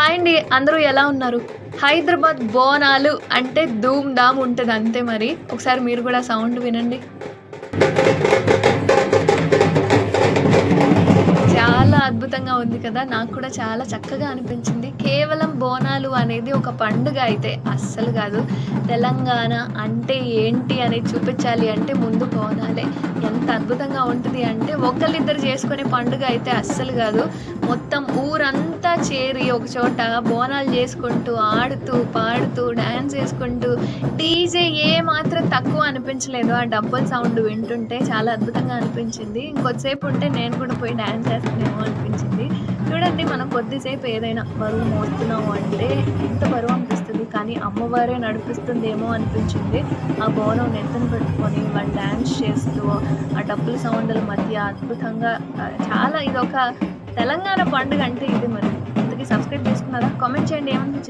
Hi అండి అందరూ ఎలా ఉన్నారు? హైదరాబాద్ బోనాలు అంటే ధూమ్ ధామ్ ఉంటుంది అంతే మరి. ఒకసారి మీరు కూడా సౌండ్ వినండి. చాలా అద్భుతంగా ఉంది కదా నాకు కూడా చాలా చక్కగా అనిపించింది. కేవలం బోనాలు అనేది ఒక పండుగ అయితే అస్సలు కాదు. తెలంగాణ అంటే ఏంటి అనేది చూపించాలి అంటే ముందు బోనాలే. ఎంత అద్భుతంగా ఉంటుంది అంటే ఒకళ్ళిద్దరు చేసుకునే పండుగ అయితే అస్సలు కాదు. మొత్తం ఊరంతా చేరి ఒక చోట బోనాలు చేసుకుంటూ ఆడుతూ పాడుతూ డ్యాన్స్ చేసుకుంటూ డీజే ఏ మాత్రం తక్కువ అనిపించలేదు. ఆ డబ్బుల సౌండ్ వింటుంటే చాలా అద్భుతంగా అనిపించింది. ఇంకొద్దిసేపు ఉంటే నేను కూడా పోయి డ్యాన్స్ చేస్తానేమో అనిపించింది. చూడండి మనం కొద్దిసేపు ఏదైనా బరువు మోస్తున్నాము అంటే ఎంత బరువు అనిపిస్తుంది. కానీ అమ్మవారే నడిపిస్తుందేమో అనిపించింది. ఆ బోనం నెత్తను పెట్టుకొని వాళ్ళు డ్యాన్స్ చేస్తూ ఆ డబ్బుల సౌండ్ల మధ్య అద్భుతంగా చాలా ఇది ఒక తెలంగాణ పండుగ అంటే ఇది అనుకుంటున్నారా కామెంట్ చేయండి ఏమనిపించింది?